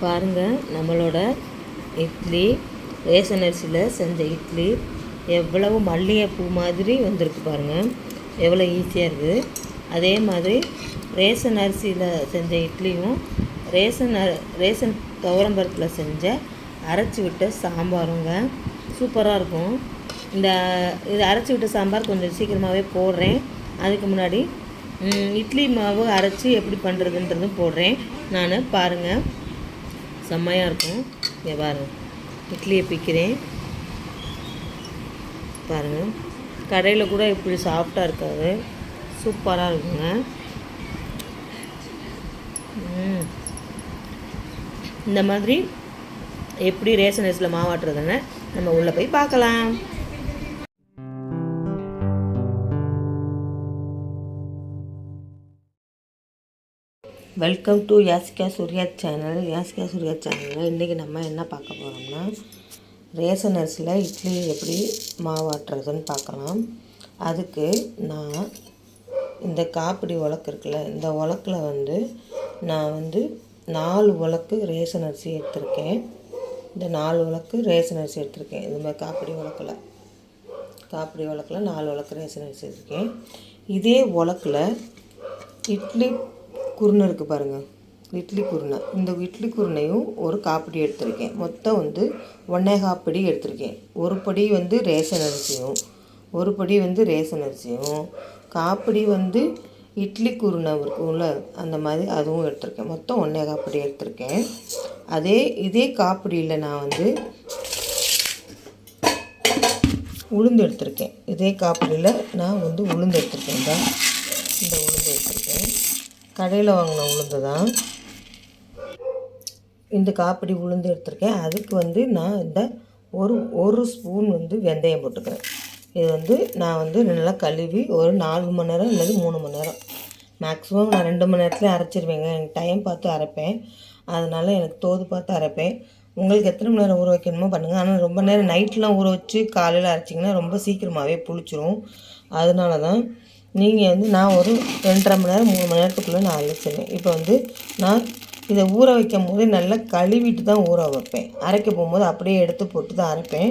பாருங்கள் நம்மளோட இட்லி ரேஷன் அரிசியில் செஞ்ச இட்லி எவ்வளவு மல்லிகைப்பூ மாதிரி வந்திருக்கு பாருங்கள் எவ்வளோ ஈஸியாக இருக்குது. அதே மாதிரி ரேஷன் அரிசியில் செஞ்ச இட்லியும் ரேஷன் அ- ரேஷன் துவரம்பருப்பில் செஞ்ச அரைச்சி விட்ட சாம்பாருங்க. சூப்பராக இருக்கும். இந்த இது அரைச்சி விட்ட சாம்பார் கொஞ்சம் சீக்கிரமாகவே போடுறேன். அதுக்கு முன்னாடி இட்லி மாவு அரைச்சி எப்படி பண்ணுறதுன்றதும் போடுறேன். நான் பாருங்கள் செம்மையாக இருக்கும். இங்கே பாருங்கள் இட்லியை பிக்கிறேன். பாருங்கள் கடையில் கூட இப்படி சாஃப்டாக இருக்காது. சூப்பராக இருக்குங்க. இந்த மாதிரி எப்படி ரேஷன் ரைஸில் மாவாட்டுறதுன்னு நம்ம உள்ளே போய் பார்க்கலாம். Welcome to Yasika Surya channel Yasika Surya சேனலில் இன்றைக்கி நம்ம என்ன பார்க்க போகிறோம்னா ரேஷன் அரிசியில் இட்லி எப்படி மாவாட்டுறதுன்னு பார்க்கலாம். அதுக்கு நான் இந்த காப்பிடி உலக்கு இருக்குல்ல இந்த உலக்கில் வந்து நான் வந்து நாலு உலக்கு ரேஷன் அரிசி எடுத்திருக்கேன். இந்த நாலு உலக்கு ரேஷன் அரிசி எடுத்திருக்கேன். இந்த மாதிரி காப்பிடி உலக்கில். காப்பிடி உலக்கில் நாலு உலக்கு ரேஷன் அரிசி எடுத்திருக்கேன். இதே உலக்கில் இட்லி குருணை இருக்குது பாருங்கள் இட்லி குருணை. இந்த இட்லி குருணையும் ஒரு காப்படி எடுத்திருக்கேன். மொத்தம் வந்து ஒன்றே காப்படி எடுத்திருக்கேன். ஒரு படி வந்து ரேஷன் அரிசியும் ஒரு படி வந்து ரேஷன் அரிசியும் காப்படி வந்து இட்லி குருணை இருக்கும்ல அந்த மாதிரி அதுவும் எடுத்திருக்கேன். மொத்தம் ஒன்றே காப்படி எடுத்திருக்கேன். அதே இதே காப்படியில் நான் வந்து உளுந்து எடுத்திருக்கேன். இதே காப்படியில் நான் வந்து உளுந்து எடுத்திருக்கேன். தான் இந்த உளுந்து. கடையில் வாங்கின உளுந்து தான். இந்த காப்படி உளுந்து எடுத்திருக்கேன். அதுக்கு வந்து நான் இந்த ஒரு ஒரு ஸ்பூன் வந்து வெந்தயம் போட்டுக்கிறேன். இது வந்து நான் வந்து நல்லா கழுவி ஒரு நாலு மணி நேரம் அல்லது மூணு மணி நேரம். மேக்ஸிமம் நான் ரெண்டு மணி நேரத்தில் அரைச்சிருவேங்க. எனக்கு டைம் பார்த்து அரைப்பேன். அதனால் எனக்கு தோது பார்த்து அரைப்பேன். உங்களுக்கு எத்தனை மணி நேரம் ஊற வைக்கணுமோ பண்ணுங்கள் ஆனால் ரொம்ப நேரம் நைட்லாம் ஊற வச்சு காலையில் அரைச்சிங்கன்னா ரொம்ப சீக்கிரமாகவே புளிச்சிரும். அதனால தான் நீங்கள் வந்து நான் ஒரு ரெண்டரை மணி நேரம் மூணு மணி நேரத்துக்குள்ளே நான் அரைச்சிருவேன் இப்போ வந்து நான் இதை ஊற வைக்கும் போது நல்லா கழுவிட்டு தான் ஊற வைப்பேன். அரைக்க போகும்போது அப்படியே எடுத்து போட்டு தான் அரைப்பேன்.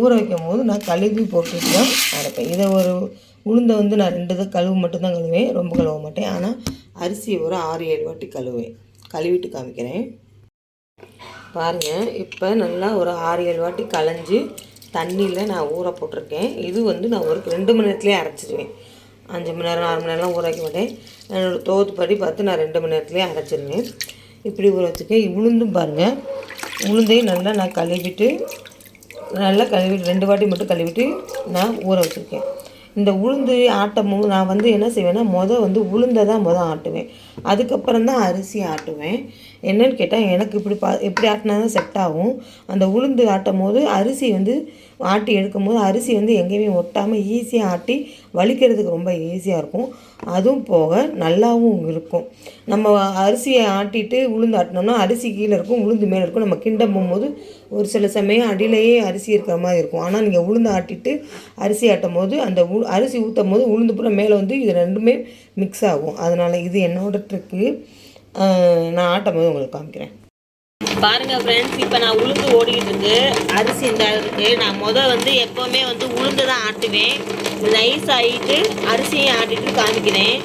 ஊற வைக்கும் போது நான் கழுவி போட்டுட்டு தான் அரைப்பேன். இதை ஒரு உளுந்தை வந்து நான் ரெண்டு தான் கழுவு மட்டும்தான் கழுவேன் ரொம்ப கழுவ மாட்டேன். ஆனால் அரிசியை ஒரு ஆறு ஏழு வாட்டி கழுவேன் கழுவிட்டு காமிக்கிறேன். பாருங்கள் இப்போ நல்லா ஒரு ஆறு ஏழு வாட்டி களைஞ்சி தண்ணியில் நான் ஊற போட்டிருக்கேன். இது வந்து நான் ஒரு ரெண்டு மணி நேரத்துலேயே அரைச்சிடுவேன் அஞ்சு மணி நேரம் ஆறு மணி நேரம்லாம் ஊற வைக்க மாட்டேன் என்னோடய தோத்து படி பார்த்து நான் ரெண்டு மணி நேரத்துலேயே அரைச்சிருவேன். இப்படி ஊற வச்சுருக்கேன் உளுந்தும் பாருங்கள் உளுந்தையும் நல்லா நான் கழுவிட்டு நல்லா கழுவிட்டு ரெண்டு வாட்டி மட்டும் கழுவிட்டு நான் ஊற வச்சுருக்கேன். இந்த உளுந்து ஆட்டும் நான் வந்து என்ன செய்வேன்னா மொதல் வந்து உளுந்தை தான் மொதல் ஆட்டுவேன். அதுக்கப்புறம் தான் அரிசி ஆட்டுவேன். என்னன்னு கேட்டால் எனக்கு இப்படி பா எப்படி ஆட்டினா தான் செட் ஆகும். அந்த உளுந்து ஆட்டும் போது அரிசி வந்து ஆட்டி எடுக்கும் போது அரிசி வந்து எங்கேயுமே ஒட்டாமல் ஈஸியாக ஆட்டி வலிக்கிறதுக்கு ரொம்ப ஈஸியாக இருக்கும். அதுவும் போக நல்லாவும் இருக்கும். நம்ம அரிசியை ஆட்டிட்டு உளுந்து ஆட்டினோம்னா அரிசி கீழே இருக்கும் உளுந்து மேலே இருக்கும். நம்ம கிண்டம் போகும்போது ஒரு சில சமயம் அடியிலேயே அரிசி இருக்கிற மாதிரி இருக்கும். ஆனால் நீங்கள் உளுந்து ஆட்டிட்டு அரிசி ஆட்டும் போது அந்த உ அரிசி ஊற்றும் போது உளுந்து பூரா மேலே வந்து இது ரெண்டுமே மிக்ஸ் ஆகும். அதனால் இது என்னோட ட்ரிக்கு நான் ஆட்டும் போது உங்களுக்கு காமிக்கிறேன். பாருங்க ஃப்ரெண்ட்ஸ் இப்போ நான் உளுந்து ஓடிக்கிட்டு இருக்கு. அரிசி இந்த இருக்குது நான் முதல் வந்து எப்போவுமே வந்து உளுந்து தான் ஆட்டுவேன். நைஸ் ஆகிட்டு அரிசியும் ஆட்டிட்டு காமிக்கிறேன்.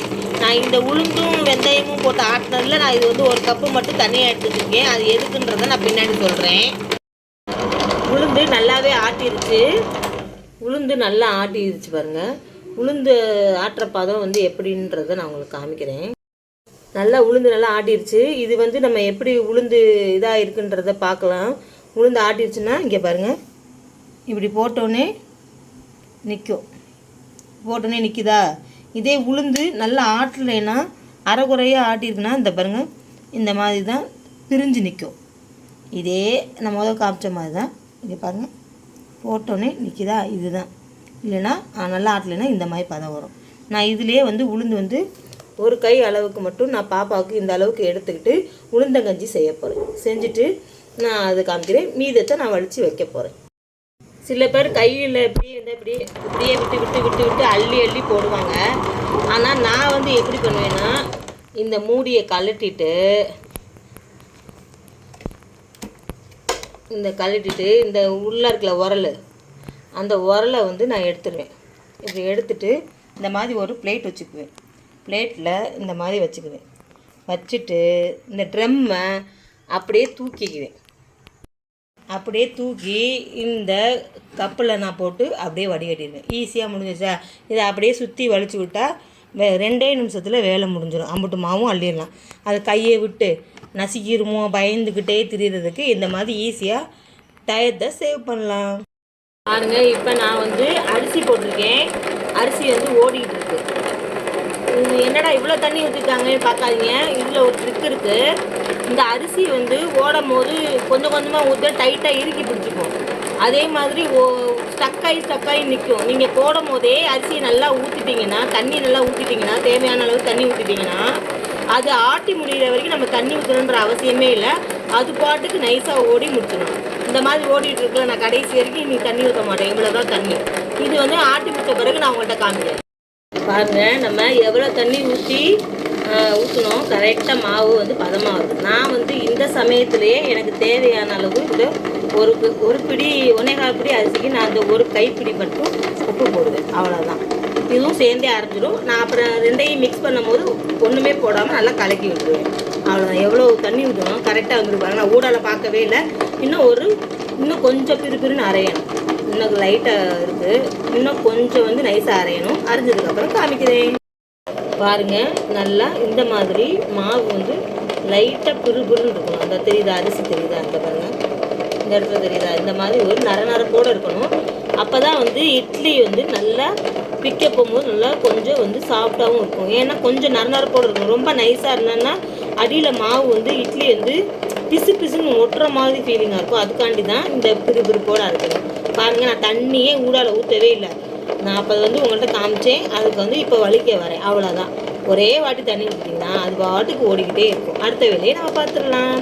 நான் இந்த உளுந்தும் வெந்தயமும் போட்டு ஆட்டினதில் நான் இது வந்து ஒரு கப்பு மட்டும் தனியாக எடுத்துட்டுருக்கேன் அது எதுக்குன்றதை நான் பின்னாடி சொல்கிறேன் உளுந்து நல்லாவே ஆட்டிருச்சு. உளுந்து நல்லா ஆட்டிருச்சு பாருங்கள் உளுந்து ஆட்டுற பாதம் வந்து எப்படின்றத நான் உங்களுக்கு காமிக்கிறேன். நல்லா உளுந்து நல்லா ஆட்டிருச்சு. இது வந்து நம்ம எப்படி உளுந்து இதாக இருக்குன்றத பார்க்கலாம். உளுந்து ஆட்டிருச்சுன்னா இங்கே பாருங்கள் இப்படி போட்டோன்னே நிற்கும் போட்டோன்னே நிற்கிதா இதே உளுந்து நல்லா ஆட்டலைன்னா அரைகுறையாக ஆட்டிருக்குன்னா இந்த பாருங்கள் இந்த மாதிரி தான் பிரிஞ்சு நிற்கும் இதே நம்ம முதல் காமிச்ச மாதிரி தான் இங்கே பாருங்கள் போட்டோன்னே நிற்கிதா இதுதான். இல்லைன்னா நல்லா ஆட்டலைன்னா இந்த மாதிரி பதம் வரும். நான் இதுலேயே வந்து உளுந்து வந்து ஒரு கை அளவுக்கு மட்டும் நான் பாப்பாவுக்கு இந்த அளவுக்கு எடுத்துக்கிட்டு உளுந்தங்கஞ்சி செய்ய போகிறேன் செஞ்சுட்டு நான் அதை காமிக்கிறேன். மீதத்தை நான் வலித்து வைக்க போகிறேன் சில பேர் கையில் இப்படி இந்த இப்படி இப்படியே விட்டு விட்டு விட்டு விட்டு அள்ளி அள்ளி போடுவாங்க. ஆனால் நான் வந்து எப்படி பண்ணுவேன்னா இந்த மூடியை கழட்டிட்டு இந்த கழட்டிட்டு இந்த உள்ளே இருக்கல உரல் அந்த உரலை வந்து நான் எடுத்துருவேன். இப்படி எடுத்துட்டு இந்த மாதிரி ஒரு பிளேட் வச்சுக்குவேன். பிளேட்டில் இந்த மாதிரி வச்சுக்குவேன். வச்சுட்டு இந்த ட்ரம்மை அப்படியே தூக்கிக்குவேன். அப்படியே தூக்கி இந்த கப்பில் நான் போட்டு அப்படியே வடிகட்டிடுவேன் ஈஸியாக முடிஞ்சிச்சா இதை அப்படியே சுற்றி வலிச்சு விட்டால் வே ரெண்டே நிமிஷத்தில் வேலை முடிஞ்சிடும் அம்புட்டு மாவும் அள்ளிடலாம். அதை கையை விட்டு நசுக்கிருமோ பயந்துக்கிட்டே திரியிறதுக்கு இந்த மாதிரி ஈஸியாக டயத்தை சேவ் பண்ணலாம். பாருங்க இப்போ நான் வந்து அரிசி போட்டிருக்கேன். அரிசி வந்து ஓடிக்கிட்டு இருக்கு. என்னடா இவ்வளோ தண்ணி ஊற்றிருக்காங்கன்னு பார்க்காதீங்க. இதில் ஒரு ட்ரிக் இருக்குது இந்த அரிசி வந்து ஓடும் போது கொஞ்சம் கொஞ்சமாக ஊற்ற டைட்டாக இறுக்கி பிடிச்சிக்கும். அதே மாதிரி ஓ ஸ்டக்காகி ஸ்டக்காகி நிற்கும் நீங்கள் போடும் போதே அரிசியை நல்லா ஊற்றிட்டீங்கன்னா தண்ணி நல்லா ஊற்றிட்டீங்கன்னா தேவையான அளவு தண்ணி ஊற்றிட்டீங்கன்னா அது ஆட்டி முடிகிற வரைக்கும் நம்ம தண்ணி ஊற்றணுன்ற அவசியமே இல்லை. அது பாட்டுக்கு நைஸாக ஓடி முடிச்சிடும் இந்த மாதிரி ஓடிட்டு இருக்கல நான் கடைசி வரைக்கும் நீ தண்ணி ஊற்ற மாட்டேன். இவ்வளோ தான் தண்ணி. இது வந்து ஆட்டி முடித்த பிறகு நான் உங்கள்கிட்ட காமிக்கிறேன். பாருங்கள் நம்ம எவ்வளோ தண்ணி ஊற்றி ஊற்றணும் கரெக்டாக மாவு வந்து பதமாக வரும் நான் வந்து இந்த சமயத்துலேயே எனக்கு தேவையான அளவு இந்த ஒரு பி- ஒரு பிடி ஒன்னேகால் பிடி அரிசிக்கு நான் இந்த ஒரு கைப்பிடி மட்டும் உப்பு போடுவேன். அவ்வளோதான் இதுவும் சேர்ந்தே அரைஞ்சிடும் நான் அப்புறம் ரெண்டையும் மிக்ஸ் பண்ணும்போது ஒன்றுமே போடாமல் நல்லா கலக்கி விட்டுருவேன். அவ்வளோதான் எவ்வளோ தண்ணி ஊற்றணும் கரெக்டாக வந்துருப்பாங்க நான் ஊடால பார்க்கவே இல்லை. இன்னும் ஒரு இன்னும் கொஞ்சம் பிறு பிறுன்னு அரையணும். இன்னும் லைட்டாக இருக்குது இன்னும் கொஞ்சம் வந்து நைஸாக அரையணும். அரைஞ்சதுக்கப்புறம் காமிக்கிறேன். பாருங்க நல்லா இந்த மாதிரி மாவு வந்து லைட்டாக பிறுபிறுன்னு இருக்கணும் அந்த தெரியுதா? அரிசி தெரியுதா? அந்த பாருங்கள் இந்த இடத்துல தெரியுதா? இந்த மாதிரி ஒரு நர நரப்போடு இருக்கணும். அப்போ தான் வந்து இட்லி வந்து நல்லா பிக்க போகும்போது நல்லா கொஞ்சம் வந்து சாஃப்டாகவும் இருக்கும். ஏன்னா கொஞ்சம் நர நரப்போடு இருக்கும் ரொம்ப நைஸாக இருந்தேன்னா அடியில் மாவு வந்து இட்லி வந்து பிசு பிசுன்னு ஒட்டுற மாதிரி ஃபீலிங்காக இருக்கும். அதுக்காண்டி தான் இந்த பிறுபிறுப்போடு அரைக்கணும். பாருங்கள் நான் தண்ணியே ஊடால ஊற்றவே இல்லை. நான் அப்போ வந்து உங்கள்கிட்ட காமிச்சேன். அதுக்கு வந்து இப்போ வலிக்க வரேன். அவ்வளோதான் ஒரே வாட்டி தண்ணி ஊற்றிட்டிங்கன்னா அது பாட்டுக்கு ஓடிக்கிட்டே இருக்கும். அடுத்த வேலையை நம்ம பார்த்துடலாம்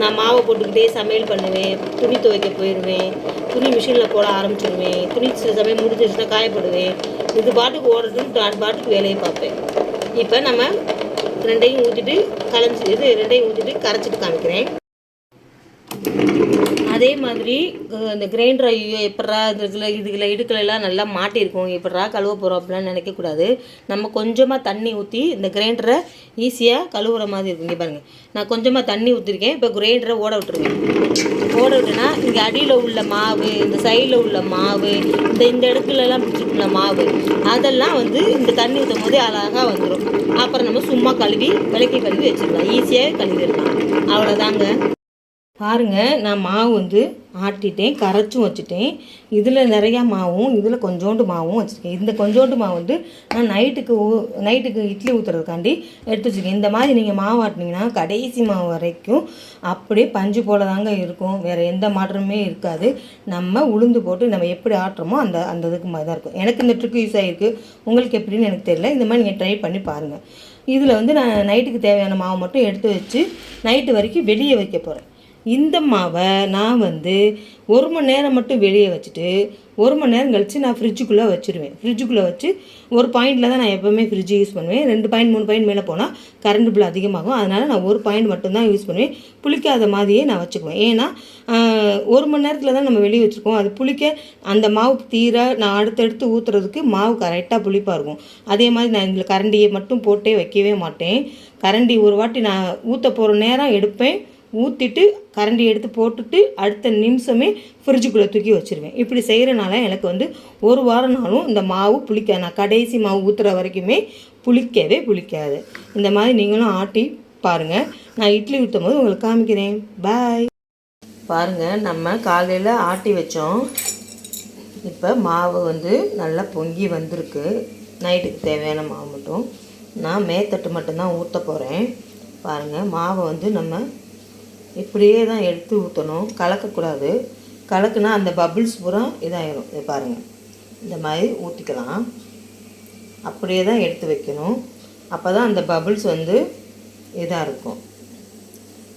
நான் மாவை போட்டுக்கிட்டே சமையல் பண்ணுவேன். துணி துவைக்க போயிடுவேன் துணி மிஷினில் போட ஆரம்பிச்சிடுவேன் துணி சில சமயம் முடிஞ்சிருச்சுன்னா காயப்படுவேன். இது பாட்டுக்கு ஓடுறதுன்னு பாட்டுக்கு வேலையை பார்ப்பேன். இப்போ நம்ம ரெண்டையும் ஊற்றிட்டு கலைஞ்சி இது ரெண்டையும் ஊற்றிட்டு கரைச்சிட்டு காமிக்கிறேன். அதே மாதிரி இந்த கிரைண்டர் ஐயோ எப்படா இதுல இதில் இடுக்கல எல்லாம் நல்லா மாட்டியிருக்கும். எப்படா கழுவ போகிறோம் அப்படிலாம் நினைக்கக்கூடாது நம்ம கொஞ்சமாக தண்ணி ஊற்றி இந்த கிரைண்டரை ஈஸியாக கழுவுற மாதிரி இருக்கும். இங்கே பாருங்கள் நான் கொஞ்சமாக தண்ணி ஊற்றிருக்கேன் இப்போ கிரைண்டரை ஓட விட்டுருவேன். ஓட விட்டுனா இங்கே அடியில் உள்ள மாவு இந்த சைடில் உள்ள மாவு இந்த இந்த இடத்துலலாம் பிடிச்சிருக்குள்ள மாவு அதெல்லாம் வந்து இந்த தண்ணி ஊற்றும் போதே அழகாக வந்துடும் அப்புறம் நம்ம சும்மா கழுவி விளக்கி கழுவி வச்சிடலாம். ஈஸியாக கழுவிடலாம். அவ்வளோதாங்க பாருங்க நான் மாவு வந்து ஆட்டிட்டேன் கரைச்சும் வச்சுட்டேன். இதில் நிறையா மாவும் இதில் கொஞ்சோண்டு மாவும் வச்சுருக்கேன். இந்த கொஞ்சோண்டு மாவு வந்து நான் நைட்டுக்கு ஊ நைட்டுக்கு இட்லி ஊற்றுறதுக்காண்டி எடுத்து வச்சுருக்கேன். இந்த மாதிரி நீங்கள் மாவு ஆட்டினீங்கன்னா கடைசி மாவு வரைக்கும் அப்படியே பஞ்சு போல தாங்க இருக்கும். வேறு எந்த மாற்றமுமே இருக்காது. நம்ம உளுந்து போட்டு நம்ம எப்படி ஆட்டுறோமோ அந்த அந்த இதுக்கு மாதிரி தான் இருக்கும். எனக்கு இந்த ட்ரிக் யூஸ் ஆகிருக்கு உங்களுக்கு எப்படின்னு எனக்கு தெரியல. இந்த மாதிரி நீங்கள் ட்ரை பண்ணி பாருங்கள் இதில் வந்து நான் நைட்டுக்கு தேவையான மாவு மட்டும் எடுத்து வச்சு நைட்டு வரைக்கும் வெளியே வைக்க போகிறேன் இந்த மாவை நான் வந்து ஒரு மணி நேரம் மட்டும் வெளியே வச்சுட்டு ஒரு மணி நேரம் கழித்து நான் ஃப்ரிட்ஜுக்குள்ளே வச்சுருவேன். ஃப்ரிட்ஜுக்குள்ளே வச்சு ஒரு பாயிண்டில் தான் நான் எப்போவுமே ஃப்ரிட்ஜ் யூஸ் பண்ணுவேன். ரெண்டு பாயிண்ட் மூணு பாயிண்ட் மேலே போனால் கரண்ட் பில் அதிகமாகும். அதனால் நான் ஒரு பாயிண்ட் மட்டும்தான் யூஸ் பண்ணுவேன். புளிக்காத மாதிரியே நான் வச்சுக்குவேன். ஏன்னா ஒரு மணி நேரத்தில் தான் நம்ம வெளியே வச்சுருக்கோம். அது புளிக்க அந்த மாவு தீர நான் அடுத்தடுத்து ஊற்றுறதுக்கு மாவு கரெக்டாக புளிப்பாக இருக்கும். அதே மாதிரி நான் இதில் கரண்டியை மட்டும் போட்டே வைக்கவே மாட்டேன். கரண்டி ஒரு வாட்டி நான் ஊற்ற போகிற நேரம் எடுப்பேன். ஊற்றிட்டு கரண்டி எடுத்து போட்டுட்டு அடுத்த நிமிஷமே ஃப்ரிட்ஜுக்குள்ளே தூக்கி வச்சுருவேன். இப்படி செய்கிறனால எனக்கு வந்து ஒரு வாரம் நாளும் இந்த மாவு புளிக்க நான் கடைசி மாவு ஊற்றுற வரைக்குமே புளிக்கவே புளிக்காது. இந்த மாதிரி நீங்களும் ஆட்டி பாருங்கள் நான் இட்லி ஊற்றும் போது உங்களுக்கு காமிக்கிறேன். பாய் பாருங்கள் நம்ம காலையில் ஆட்டி வச்சோம். இப்போ மாவு வந்து நல்லா பொங்கி வந்திருக்கு. நைட்டுக்கு தேவையான மாவு மட்டும். நான் மேத்தட்டு மட்டும்தான் ஊற்ற போகிறேன் பாருங்கள் மாவை வந்து நம்ம இப்படியே தான் எடுத்து ஊற்றணும் கலக்கக்கூடாது கலக்குனா அந்த பபுள்ஸ் பூரா இதாகிடும் இது பாருங்கள் இந்த மாதிரி ஊற்றிக்கலாம் அப்படியே தான் எடுத்து வைக்கணும். அப்போ தான் அந்த பபுள்ஸ் வந்து இதாக இருக்கும்.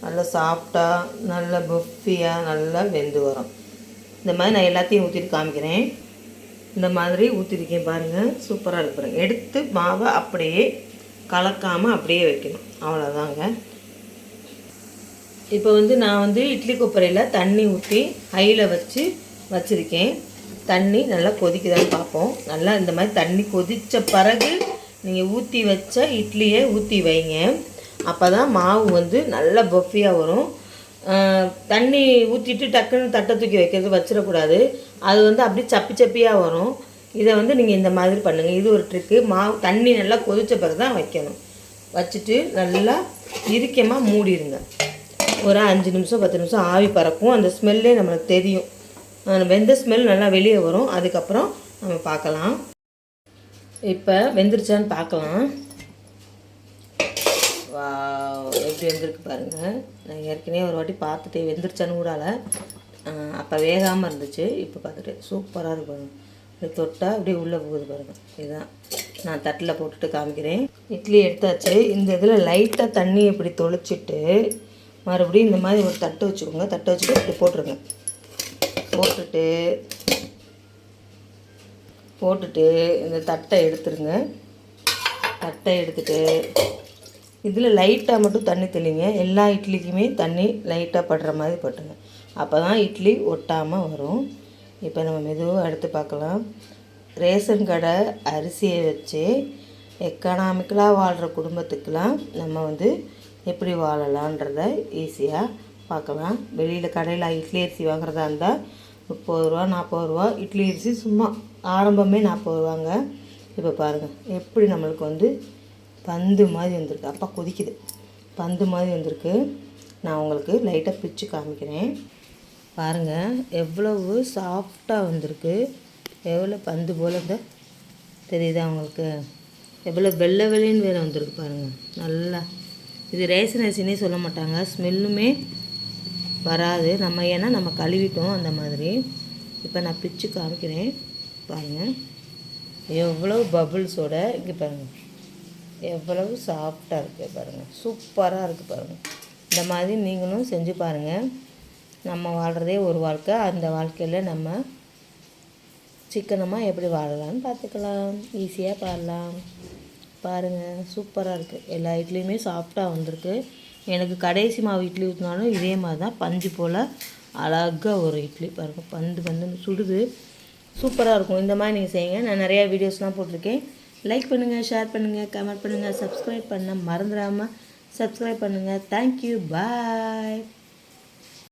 நல்லா சாஃப்டாக நல்ல புஃபியாக நல்லா வெந்து வரும். இந்த மாதிரி நான் எல்லாத்தையும் ஊற்றிட்டு காமிக்கிறேன். இந்த மாதிரி ஊற்றிருக்கேன் பாருங்கள் சூப்பராக இருக்கு எடுத்து மாவை அப்படியே கலக்காமல் அப்படியே வைக்கணும். அவ்வளோதாங்க இப்போ வந்து நான் வந்து இட்லி கொப்பரையில் தண்ணி ஊற்றி ஹையில் வச்சு வச்சுருக்கேன். தண்ணி நல்லா கொதிக்குதான்னு பார்ப்போம் நல்லா இந்த மாதிரி தண்ணி கொதித்த பிறகு நீங்கள் ஊற்றி வச்ச இட்லியை ஊற்றி வைங்க. அப்போ தான் மாவு வந்து நல்லா பஃபியாக வரும். தண்ணி ஊற்றிட்டு டக்குன்னு தட்டை தூக்கி வைக்கிறது வச்சிடக்கூடாது. அது வந்து அப்படியே சப்பி சப்பியாக வரும். இதை வந்து நீங்கள் இந்த மாதிரி பண்ணுங்கள் இது ஒரு ட்ரிக்கு மாவு தண்ணி நல்லா கொதித்த பிறகு தான் வைக்கணும். வச்சுட்டு நல்லா இறுக்கமாக மூடிடுங்க. ஒரு அஞ்சு நிமிஷம் பத்து நிமிஷம் ஆவி பறக்கும். அந்த ஸ்மெல்லே நம்மளுக்கு தெரியும். வெந்த ஸ்மெல் நல்லா வெளியே வரும். அதுக்கப்புறம் நம்ம பார்க்கலாம். இப்போ வெந்துருச்சான்னு பார்க்கலாம். வா எப்படி வெந்திருக்கு பாருங்கள் நான் ஏற்கனவே ஒரு வாட்டி பார்த்துட்டு வெந்துருச்சான்னு கூடால அப்போ வேகாமல் இருந்துச்சு. இப்போ பார்த்துட்டு சூப்பராக இருக்கு இப்படி தொட்டால் அப்படியே உள்ளே போகுது பாருங்கள் இதுதான். நான் தட்டில் போட்டுட்டு காமிக்கிறேன். இட்லி எடுத்தாச்சு. இந்த இதில் லைட்டாக தண்ணி இப்படி தொளிச்சிட்டு மறுபடியும் இந்த மாதிரி ஒரு தட்டு வச்சுக்கோங்க. தட்டை வச்சுட்டு இப்படி போட்டுருங்க. போட்டுட்டு போட்டுட்டு இந்த தட்டை எடுத்துருங்க. தட்டை எடுத்துட்டு இதில் லைட்டாக மட்டும் தண்ணி தெளிங்க. எல்லா இட்லிக்குமே தண்ணி லைட்டாக படுற மாதிரி போட்டுங்க அப்போ தான் இட்லி ஒட்டாமல் வரும். இப்போ நம்ம மெதுவாக எடுத்து பார்க்கலாம். ரேஷன் கடை அரிசியை வச்சு எக்கனாமிக்கலாக வாழ்கிற குடும்பத்துக்கெலாம் நம்ம வந்து எப்படி வாழலான்றத ஈஸியாக பார்க்கலாம். வெளியில் கடையில் இட்லி அரிசி வாங்குறதா இருந்தால் முப்பது ரூபா நாற்பது ரூபா இட்லி அரிசி சும்மா ஆரம்பமே நாற்பது ரூபாங்க. இப்போ பாருங்கள் எப்படி நம்மளுக்கு வந்து பந்து மாதிரி வந்திருக்கு. அப்பா கொதிக்குது. பந்து மாதிரி வந்திருக்கு. நான் உங்களுக்கு லைட்டாக பிச்சு காமிக்கிறேன். பாருங்கள் எவ்வளவு சாஃப்டாக வந்திருக்கு. எவ்வளோ பந்து போல் இந்த தெரியுதா உங்களுக்கு? எவ்வளோ வெள்ளை வெளின்னு வேறு வந்திருக்கு பாருங்கள் நல்லா இது ரேஷன் அரிசினே சொல்ல மாட்டாங்க. ஸ்மெல்லுமே வராது. நம்ம ஏன்னா நம்ம கழுவிட்டோம் அந்த மாதிரி. இப்போ நான் பிச்சு காமிக்கிறேன். பாருங்கள் எவ்வளோ பபுள்ஸோட இங்கே பாருங்கள் எவ்வளவு சாஃப்டாக இருக்குது பாருங்கள் சூப்பராக இருக்குது பாருங்கள் இந்த மாதிரி நீங்களும் செஞ்சு பாருங்கள் நம்ம வாழ்கிறதே ஒரு வாழ்க்கை. அந்த வாழ்க்கையில் நம்ம சிக்கனமாக எப்படி வாழலாம்னு பார்த்துக்கலாம். ஈஸியாக பாடலாம். பாருங்கள் சூப்பராக இருக்குது எல்லா இட்லியுமே சாஃப்டாக வந்திருக்கு. எனக்கு கடைசி மாவு இட்லி ஊற்றினாலும் இதே மாதிரி தான் பஞ்சு போல் அழகாக ஒரு இட்லி பாருங்கள் பந்து பந்துன்னு சுடுது. சூப்பராக இருக்கும். இந்த மாதிரி நீங்கள் செய்யுங்க. நான் நிறையா வீடியோஸ்லாம் போட்டிருக்கேன். லைக் பண்ணுங்கள் ஷேர் பண்ணுங்கள் கமெண்ட் பண்ணுங்கள் சப்ஸ்கிரைப் பண்ண மறந்துடாமல் சப்ஸ்கிரைப் பண்ணுங்கள் தேங்க்யூ பாய்